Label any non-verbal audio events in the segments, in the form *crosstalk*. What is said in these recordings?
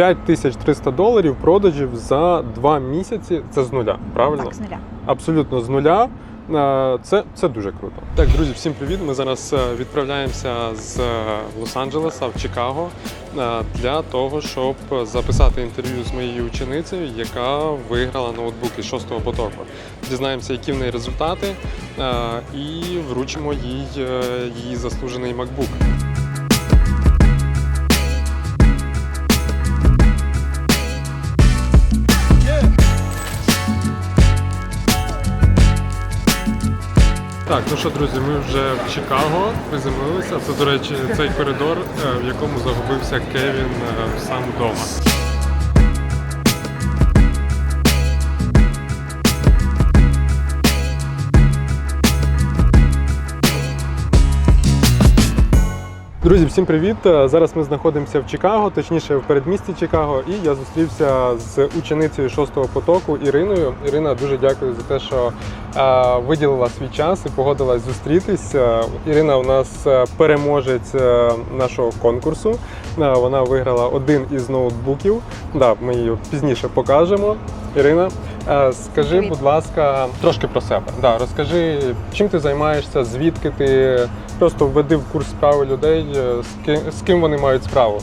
5300 доларів продажів за два місяці. Це з нуля, правильно? Так, з нуля. Абсолютно з нуля. Е, Це, це дуже круто. Так, друзі, всім привіт. Ми зараз е, відправляємося з е, Лос-Анджелеса в Чикаго для того, щоб записати інтерв'ю з моєю ученицею, яка виграла ноутбуки шостого потоку. Дізнаємося, які в неї результати, і вручимо їй її заслужений MacBook. Так, ну що, друзі, ми вже в Чикаго приземлилися. Це, до речі, цей коридор, е, в якому загубився Кевін е, сам вдома. Друзі, всім привіт! Е, Зараз ми знаходимося в Чикаго, точніше в передмісті Чикаго, і я зустрівся з ученицею шостого потоку Іриною. Ірина, дуже дякую за те, що е, виділила свій час і погодилась зустрітись. Е, Ірина у нас переможець нашого конкурсу. Вона виграла один із ноутбуків. Да, ми її пізніше покажемо. Ірина, скажи, Привіт. будь ласка, трошки про себе. Да, розкажи, чим ти займаєшся, звідки ти просто введи в курс справи людей, е, з ким, вони мають справу.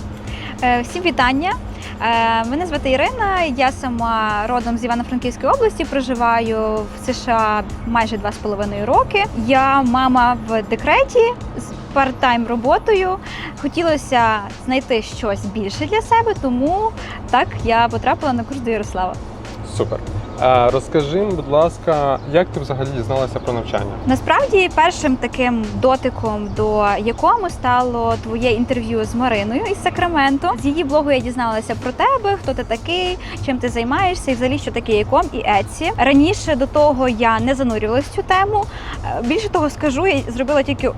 Е, Всім вітання. Е, Мене звати Ірина. Я сама родом з Івано-Франківської області. Проживаю в США майже два з половиною роки. Я мама в декреті з парт-тайм роботою. Хотілося знайти щось більше для себе, тому так я потрапила на курс до Ярослава. Супер. Е, розкажи, будь ласка, як ти взагалі дізналася про навчання? Насправді, першим таким дотиком до якому стало твоє інтерв'ю з Мариною із Сакраменто. З її блогу я дізналася про тебе, хто ти такий, чим ти займаєшся, і взагалі що таке яком і Etsy. Раніше до того я не занурювалась в цю тему. Е, Більше того скажу, я зробила тільки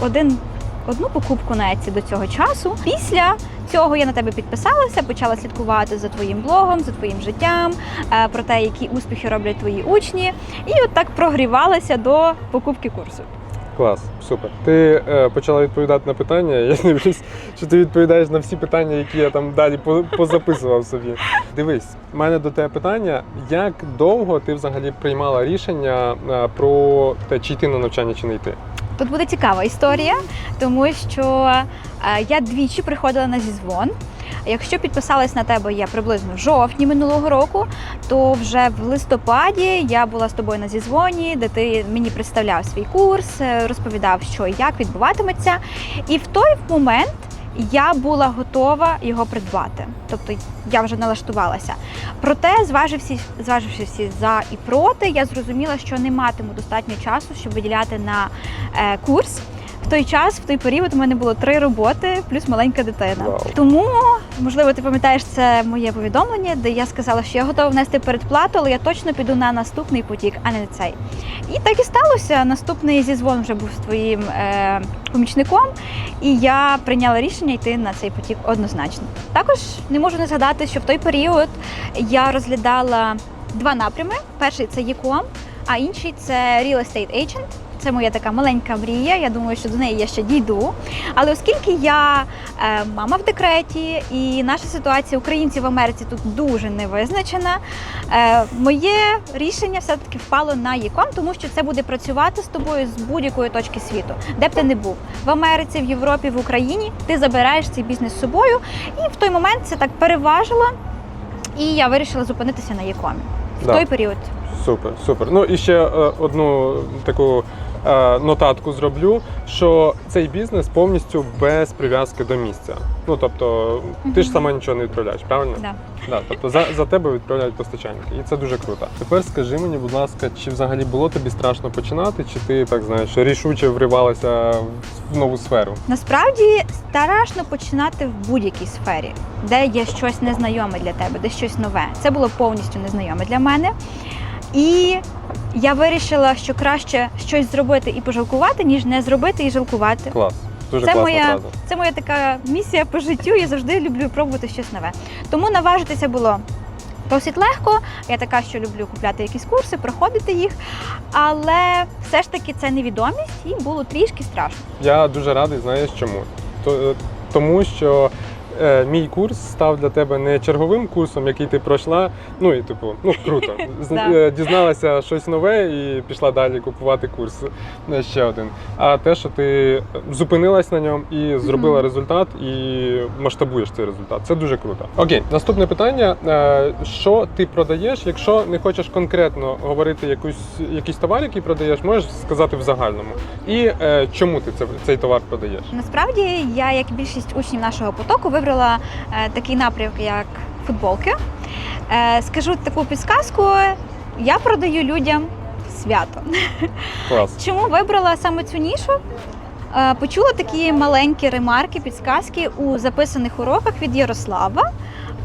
один. Одну покупку на Etsy до цього часу. Після цього я на тебе підписалася, почала слідкувати за твоїм блогом, за твоїм життям, е, про те, які успіхи роблять твої учні, і от так прогрівалася до покупки курсу. Клас, супер. Ти е, почала відповідати на питання. Я *laughs* дивлюсь, що ти відповідаєш на всі питання, які я там далі по- позаписував собі. Дивись, в мене до тебе питання: як довго ти взагалі приймала рішення е, про те, чи йти на навчання, чи не йти? Тут буде цікава історія, тому що е, я двічі приходила на зізвон. Якщо підписалась на тебе я приблизно в жовтні минулого року, то вже в листопаді я була з тобою на зізвоні, де ти мені представляв свій курс, е, розповідав, що і як відбуватиметься. І в той момент я була готова його придбати. Тобто я вже налаштувалася. Проте, зваживши, зваживши всі за і проти, я зрозуміла, що не матиму достатньо часу, щоб виділяти на е, курс. В той час, в той період, у мене було три роботи плюс маленька дитина. Вау. Тому, можливо, ти пам'ятаєш це моє повідомлення, де я сказала, що я готова внести передплату, але я точно піду на наступний потік, а не на цей. І так і сталося. Наступний зізвон вже був з твоїм е, помічником, і я прийняла рішення йти на цей потік однозначно. Також не можу не згадати, що в той період я розглядала два напрями: перший це ЄКОМ, а інший це Real Estate Agent. Це моя така маленька мрія. Я думаю, що до неї я ще дійду. Але оскільки я е, мама в декреті, і наша ситуація українців в Америці тут дуже невизначена, е, моє рішення все-таки впало на ЄКОМ, тому що це буде працювати з тобою з будь-якої точки світу, де б ти не був в Америці, в Європі, в Україні. Ти забираєш цей бізнес з собою, і в той момент це так переважило. І я вирішила зупинитися на ЄКОМі в Да. той період. Супер, супер. Ну і ще е, одну таку е, нотатку зроблю, що цей бізнес повністю без прив'язки до місця. Ну тобто, ти ж сама нічого не відправляєш, правильно? Да. Да, тобто за, за тебе відправляють постачальники, і це дуже круто. Тепер скажи мені, будь ласка, чи взагалі було тобі страшно починати, чи ти так знаєш, рішуче вривалася в нову сферу? Насправді страшно починати в будь-якій сфері, де є щось незнайоме для тебе, де щось нове. Це було повністю незнайоме для мене. І я вирішила, що краще щось зробити і пожалкувати, ніж не зробити і жалкувати. Клас, дуже Це класна моя, фраза. це моя така місія по життю. Я завжди люблю пробувати щось нове. Тому наважитися було досить легко. Я така, що люблю купляти якісь курси, проходити їх. Але все ж таки це невідомість і було трішки страшно. Я дуже радий, знаєш чому? То- Тому що е, мій курс став для тебе не черговим курсом, який ти пройшла. Ну і типу, ну круто. *laughs* Е, Дізналася щось нове і пішла далі купувати курс е, ще один. А те, що ти зупинилась на ньому і зробила результат, і масштабуєш цей результат. Це дуже круто. Окей, наступне питання: Е, що ти продаєш? Якщо не хочеш конкретно говорити якусь якийсь товар, який продаєш, можеш сказати в загальному. І е, чому ти цей товар продаєш? Насправді я, як більшість учнів нашого потоку, вибрала е, такий напрямок, як футболки. Е, скажу таку підсказку: я продаю людям свято. Клас. *laughs* Чому вибрала саме цю нішу? Е, Почула такі маленькі ремарки, підсказки у записаних уроках від Ярослава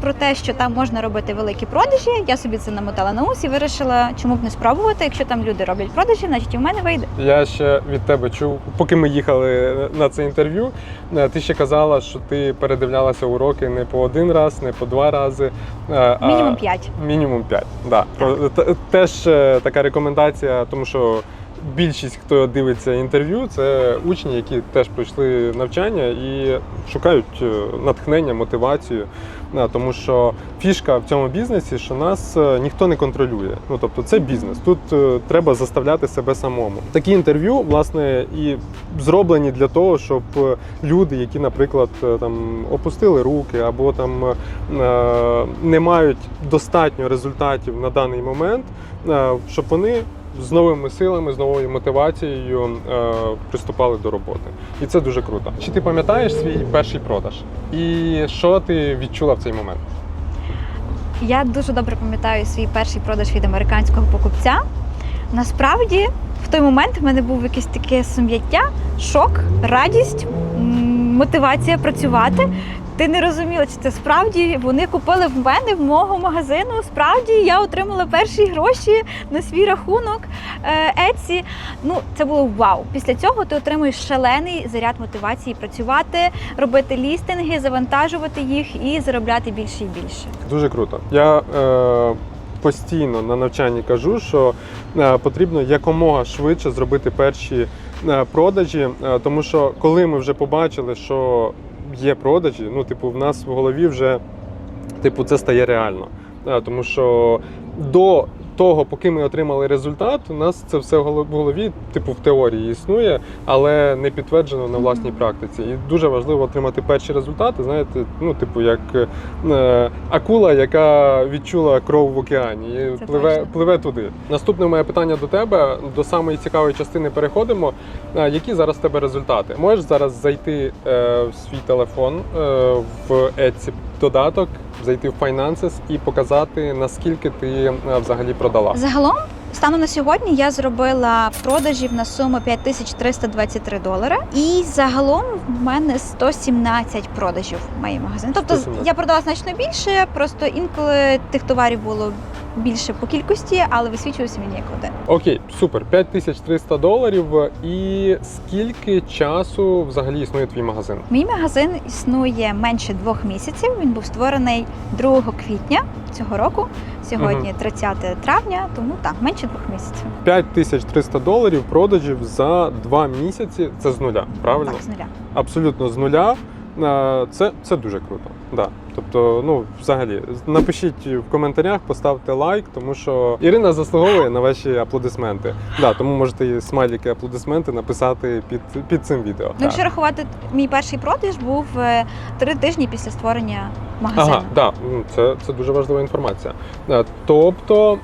про те, що там можна робити великі продажі. Я собі це намотала на ус і вирішила, чому б не спробувати. Якщо там люди роблять продажі, значить і в мене вийде. Я ще від тебе чув, поки ми їхали на це інтерв'ю. е, Ти ще казала, що ти передивлялася уроки не по один раз, не по два рази. е, а Мінімум 5. Мінімум 5. Да. Теж е, така рекомендація, тому що більшість, хто дивиться інтерв'ю, це учні, які теж пройшли навчання і шукають е, натхнення, мотивацію. Тому що фішка в цьому бізнесі, що нас е, ніхто не контролює. Ну тобто це бізнес. Тут е, треба заставляти себе самому. Такі інтерв'ю, власне, і зроблені для того, щоб люди, які, наприклад, там опустили руки або там не мають достатньо результатів на даний момент, щоб вони з новими силами, з новою мотивацією е, приступали до роботи. І це дуже круто. Чи ти пам'ятаєш свій перший продаж? І що ти відчула в цей момент? Я дуже добре пам'ятаю свій перший продаж від американського покупця. Насправді, в той момент в мене був якесь таке сум'яття, шок, радість, мотивація працювати. Ти не розуміла, чи це справді вони купили в мене в мого магазину. Справді я отримала перші гроші на свій рахунок Еці. Ну це було вау. Після цього ти отримуєш шалений заряд мотивації працювати, робити лістинги, завантажувати їх і заробляти більше і більше. Дуже круто. Я е, постійно на навчанні кажу, що е, потрібно якомога швидше зробити перші е, продажі, е, тому що коли ми вже побачили, що є продажі, ну, типу, в нас в голові вже типу, це стає реально. Е, тому що до того, поки ми отримали результат, у нас це все в голо- голові, типу, в теорії існує, але не підтверджено на власній практиці. І дуже важливо отримати перші результати, знаєте, ну, типу, як е, акула, яка відчула кров в океані, і Це пливе, точно. пливе туди. Наступне моє питання до тебе. До самої цікавої частини переходимо. Які зараз в тебе результати? Можеш зараз зайти е, в свій телефон е, в Etsy додаток, зайти в Finances і показати, наскільки ти е, взагалі продала. Загалом, станом на сьогодні, я зробила продажів на суму 5323 долари. І загалом в мене 117 продажів в моїй магазині. Тобто 117. я продала значно більше, просто інколи тих товарів було більше по кількості, але висвічувався він як один. Окей, супер, 5300 доларів. І скільки часу взагалі існує твій магазин? Мій магазин існує менше двох місяців. Він був створений 2 квітня цього року. Сьогодні 30 травня, тому так, менше двох місяців. 5300 доларів продажів за два місяці. Це з нуля, правильно? Так, з нуля. абсолютно з нуля. Е, Це, це дуже круто. Да. Тобто, ну, взагалі, напишіть в коментарях, поставте лайк, тому що Ірина заслуговує на ваші аплодисменти. Да, тому можете і смайлики аплодисменти написати під, під цим відео. Ну, якщо рахувати, мій перший продаж був е, три тижні після створення магазину. Ага, да, це, це дуже важлива інформація. Тобто,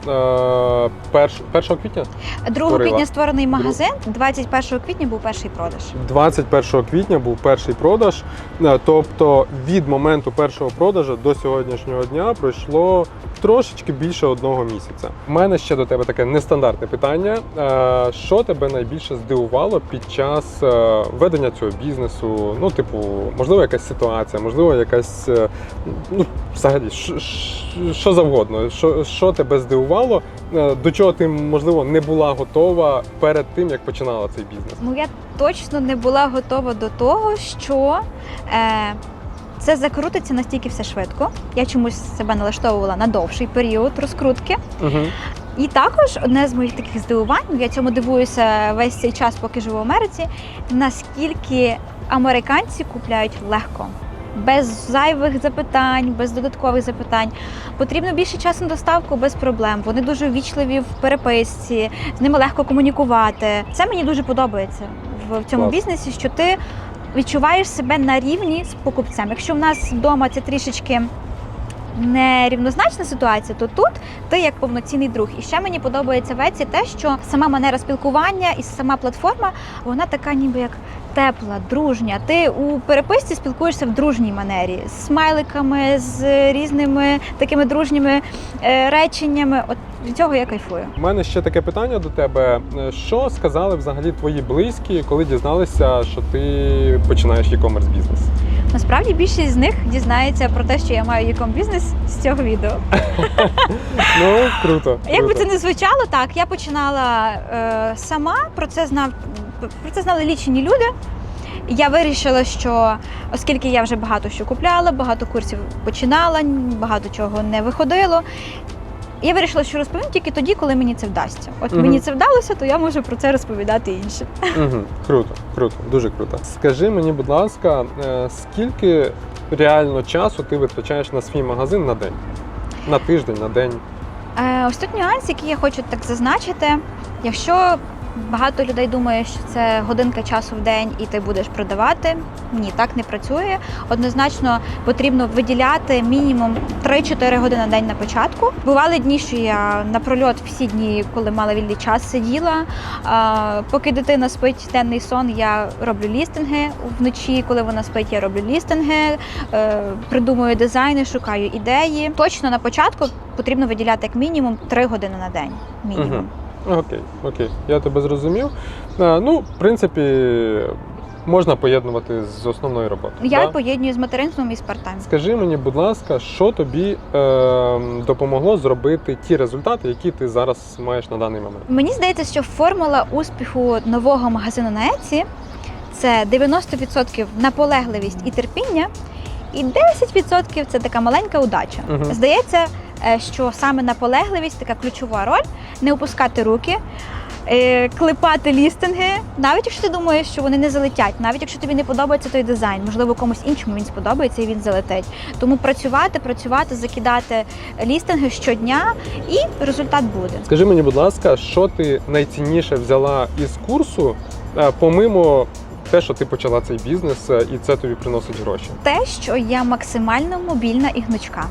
е, перш, 1 квітня 2 створила. квітня створений магазин, 21 квітня був перший продаж. 21 квітня був перший продаж. Е, Тобто від моменту першого продажу до сьогоднішнього дня пройшло трошечки більше одного місяця. У мене ще до тебе таке нестандартне питання. Е, Що тебе найбільше здивувало під час е, ведення цього бізнесу? Ну, типу, можливо, якась ситуація, можливо, якась е, ну, взагалі, що- завгодно. Що, тебе здивувало? До чого ти можливо не була готова перед тим, як починала цей бізнес? Ну я точно не була готова до того, що це закрутиться настільки все швидко. Я чомусь себе налаштовувала на довший період розкрутки. Угу. І також одне з моїх таких здивувань, я цьому дивуюся весь цей час, поки живу в Америці, наскільки американці купляють легко. без зайвих запитань, без додаткових запитань. Потрібно більше часу на доставку без проблем. Вони дуже ввічливі в переписці, з ними легко комунікувати. Це мені дуже подобається в цьому Клас. бізнесі, що ти відчуваєш себе на рівні з покупцем. Якщо в нас вдома це трішечки нерівнозначна ситуація, то тут ти як повноцінний друг. І ще мені подобається в те, що сама манера спілкування і сама платформа, вона така ніби як тепла, дружня. Ти у переписці спілкуєшся в дружній манері з смайликами, з різними такими дружніми е, реченнями. От від цього я кайфую. У мене ще таке питання до тебе. Е, Що сказали взагалі твої близькі, коли дізналися, що ти починаєш e-commerce бізнес? Насправді більшість з них дізнається про те, що я маю яком бізнес з цього відео. *laughs* Ну круто. Як би це не звучало, так я починала е, сама. Про це знав про це знали лічені люди. Я вирішила, що оскільки я вже багато що купляла, багато курсів починала, багато чого не виходило. Я вирішила, що розповім тільки тоді, коли мені це вдасться. От Мгм. мені це вдалося, то я можу про це розповідати іншим. Угу, круто, круто, дуже круто. Скажи мені, будь ласка, е, скільки реально часу ти витрачаєш на свій магазин на день? На тиждень, на день? Е, ось тут нюанс, який я хочу так зазначити. Якщо багато людей думає, що це годинка часу в день і ти будеш продавати, ні, так не працює. Однозначно потрібно виділяти мінімум 3-4 години на день на початку. Бували дні, що я на прольот всі дні, коли мала вільний час, сиділа. Поки дитина спить денний сон, я роблю лістинги вночі. Коли вона спить, я роблю лістинги, е, придумую дизайни, шукаю ідеї. Точно на початку потрібно виділяти як мінімум 3 години на день. Мінімум. Окей, окей, я тебе зрозумів. Е, Ну, в принципі, можна поєднувати з основною роботою. Я да? поєдную з материнством і з партайм. Скажи мені, будь ласка, що тобі е, допомогло зробити ті результати, які ти зараз маєш на даний момент? Мені здається, що формула успіху нового магазину на Еці це 90% наполегливість і терпіння, і 10% це така маленька удача. Мгм. Здається, що саме наполегливість така ключова роль, не опускати руки. е, Клепати лістинги, навіть якщо ти думаєш, що вони не залетять, навіть якщо тобі не подобається той дизайн, можливо, комусь іншому він сподобається і він залетить. Тому працювати, працювати, закидати лістинги щодня, і результат буде. Скажи мені, будь ласка, що ти найцінніше взяла із курсу, е, помимо те, що ти почала цей бізнес, е, і це тобі приносить гроші? те, що я максимально мобільна і гнучка.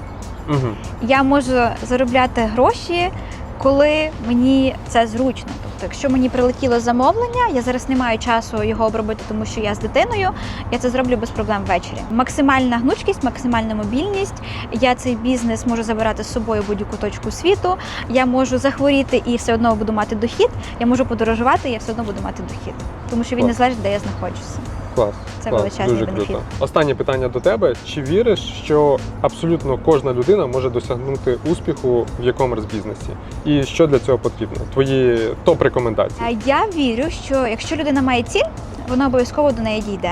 Угу. Я можу заробляти гроші, коли мені це зручно. Тобто, якщо мені прилетіло замовлення, я зараз не маю часу його обробити, тому що я з дитиною. Я це зроблю без проблем ввечері. Максимальна гнучкість, максимальна мобільність. Я цей бізнес можу забирати з собою будь-яку точку світу. Я можу захворіти і все одно буду мати дохід. Я можу подорожувати, і я все одно буду мати дохід, тому що він не залежить, де я знаходжуся. Клас. Це клас, величезний дуже бенефіт. круто. Останнє питання до тебе: чи віриш, що абсолютно кожна людина може досягнути успіху в e-commerce бізнесі? І що для цього потрібно? Твої топ рекомендації? Е, Я вірю, що якщо людина має ціль, вона обов'язково до неї дійде.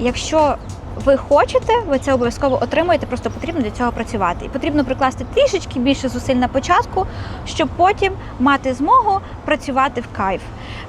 Якщо ви хочете, ви це обов'язково отримуєте, просто потрібно для цього працювати. І потрібно прикласти трішечки більше зусиль на початку, щоб потім мати змогу працювати в кайф.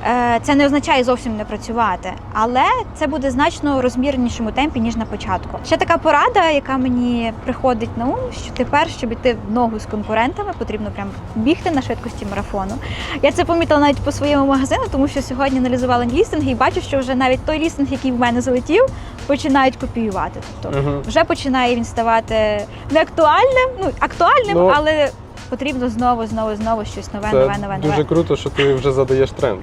Е, Це не означає зовсім не працювати, але це буде значно розміренішому темпі, ніж на початку. Ще така порада, яка мені приходить на ум, що тепер, щоб іти в ногу з конкурентами, потрібно прям бігти на швидкості марафону. Я це помітила навіть по своєму магазину, тому що сьогодні аналізувала лістинги і бачу, що вже навіть той лістинг, який в мене залетів, починають копіювати. Тобто Угу. вже починає він ставати не актуальним, ну актуальним, Ну, але потрібно знову, знову, знову щось нове, Це нове, нове, дуже нове. круто, що ти вже задаєш тренд.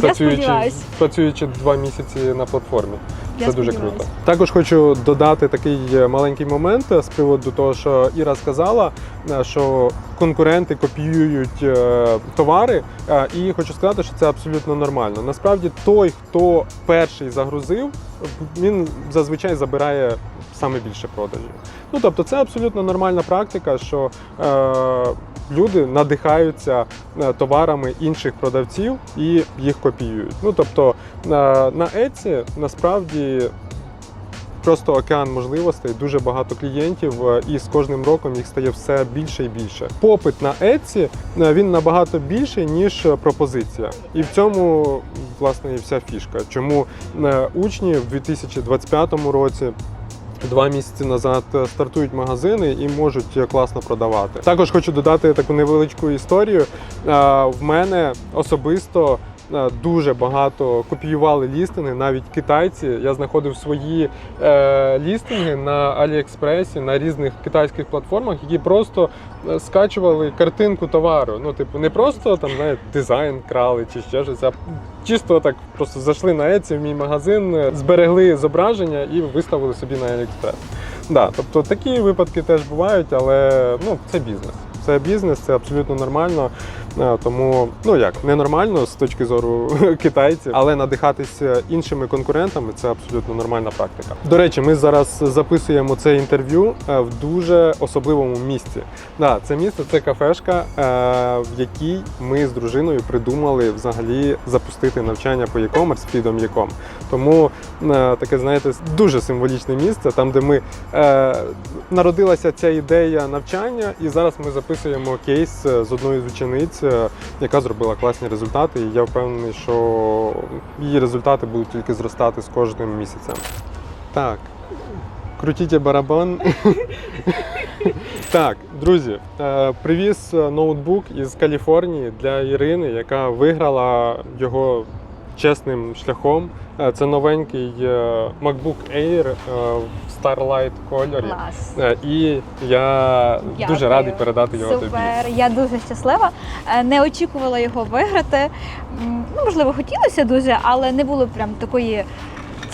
Працюючи, працюючи два місяці на платформі. Я Це дуже круто. Також хочу додати такий е, маленький момент е, з приводу того, що Іра сказала, е, що конкуренти копіюють товари. І хочу сказати, що це абсолютно нормально. Насправді, той, хто перший загрузив, він зазвичай забирає саме більше продажів. Ну тобто, це абсолютно нормальна практика, що люди надихаються е, товарами інших продавців і їх копіюють. Ну тобто е, на Etsy насправді. Просто океан можливостей, дуже багато клієнтів, е, і з кожним роком їх стає все більше і більше. Попит на Etsy він набагато більший, ніж пропозиція. І в цьому власне і вся фішка. Чому учні в 2025 році Два місяці назад е, стартують магазини і можуть е, класно продавати. Також хочу додати таку невеличку історію. Е, В мене особисто дуже багато копіювали лістинги, навіть китайці. Я знаходив свої е, лістинги на Аліекспресі на різних китайських платформах, які просто е, скачували картинку товару. Ну, типу, не просто там знаєте, дизайн крали чи ще щось, а чисто так просто зайшли на Etsy в мій магазин, е, зберегли зображення і виставили собі на AliExpress. Да, тобто такі випадки теж бувають, але ну, це бізнес. Це бізнес, це абсолютно нормально. Е, Тому, ну як, ненормально з точки зору *laughs* китайців, але надихатися іншими конкурентами це абсолютно нормальна практика. До речі, ми зараз записуємо це інтерв'ю е, в дуже особливому місці. Да, це місце це кафешка, е, в якій ми з дружиною придумали взагалі запустити навчання по e-commerce Freedom e-com. Тому е, таке, знаєте, дуже символічне місце, там, де ми е, народилася ця ідея навчання, і зараз ми записуємо кейс е, з одної з учениць, е, яка зробила класні результати. І я впевнений, що її результати будуть тільки зростати з кожним місяцем. Так. Крутіть барабан. так, друзі, привіз ноутбук із Каліфорнії для Ірини, яка виграла його чесним шляхом. Е, Це новенький е, MacBook Air е, в Starlight кольорі. Клас. І я дуже радий передати його тобі. Супер, я дуже щаслива. Не очікувала його виграти. Ну, можливо, хотілося дуже, але не було прям такої.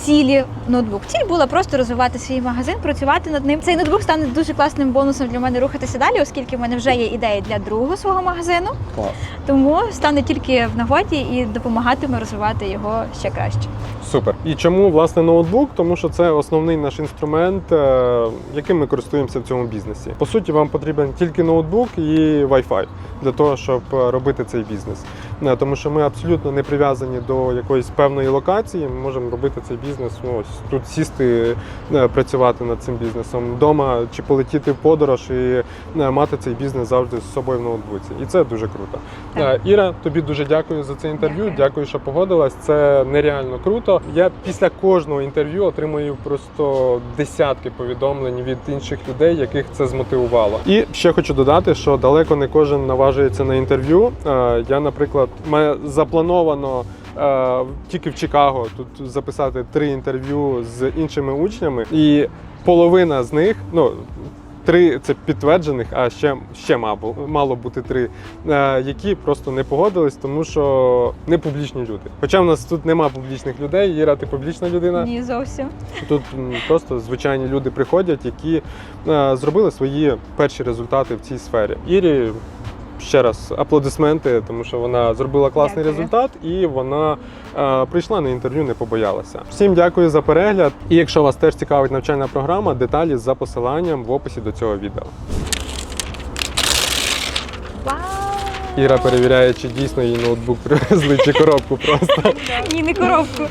Цілі ноутбук. Ціль була просто розвивати свій магазин, працювати над ним. Цей ноутбук стане дуже класним бонусом для мене рухатися далі, оскільки в мене вже є ідеї для другого свого магазину. Клас. Тому стане тільки в нагоді і допомагатиме розвивати його ще краще. Супер. І чому власне ноутбук? Тому що це основний наш інструмент, е, яким ми користуємося в цьому бізнесі. По суті, вам потрібен тільки ноутбук і Wi-Fi для того, щоб е, робити цей бізнес. Е, Тому що ми абсолютно не прив'язані до якоїсь певної локації. Ми можемо робити цей бізнес. Ну, ось тут сісти, е, працювати над цим бізнесом вдома чи полетіти в подорож і е, мати цей бізнес завжди з собою в ноутбуці. І це дуже круто. Так. Е, Іра, тобі дуже дякую за це інтерв'ю. Дякую. Дякую, що погодилась. Це нереально круто. Я після кожного інтерв'ю отримую просто десятки повідомлень від інших людей, яких це змотивувало. І ще хочу додати, що далеко не кожен наважується на інтерв'ю. Я, наприклад, заплановано. Е, Тільки в Чикаго тут записати три інтерв'ю з іншими учнями, і половина з них, ну три це підтверджених, а ще, ще мало, мало бути три, е, які просто не погодились, тому що не публічні люди. Хоча в нас тут нема публічних людей. Іра, ти публічна людина. Ні, зовсім. Тут просто звичайні люди приходять, які е, зробили свої перші результати в цій сфері. Ірі. Ще раз аплодисменти, тому що вона зробила класний Дякую. результат і вона е, прийшла на інтерв'ю, не побоялася. Всім дякую за перегляд. І якщо вас теж цікавить навчальна програма, деталі за посиланням в описі до цього відео. Вау! Іра перевіряє, чи дійсно їй ноутбук привезли, чи коробку просто. Ні, не коробку.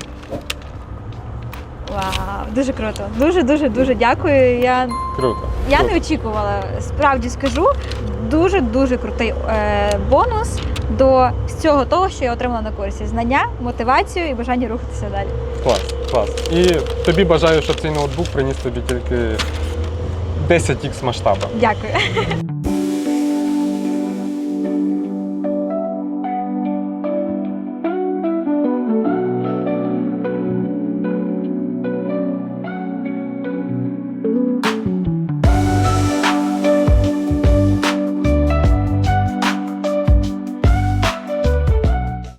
Вау, дуже круто. Дуже, дуже, дуже дякую. Я, Круто. я Круто. не очікувала, справді скажу. Дуже дуже крутий е, бонус до всього того, що я отримала на курсі. Знання, мотивацію і бажання рухатися далі. Клас, клас. І тобі бажаю, щоб цей ноутбук приніс тобі тільки 10х масштаба. Дякую.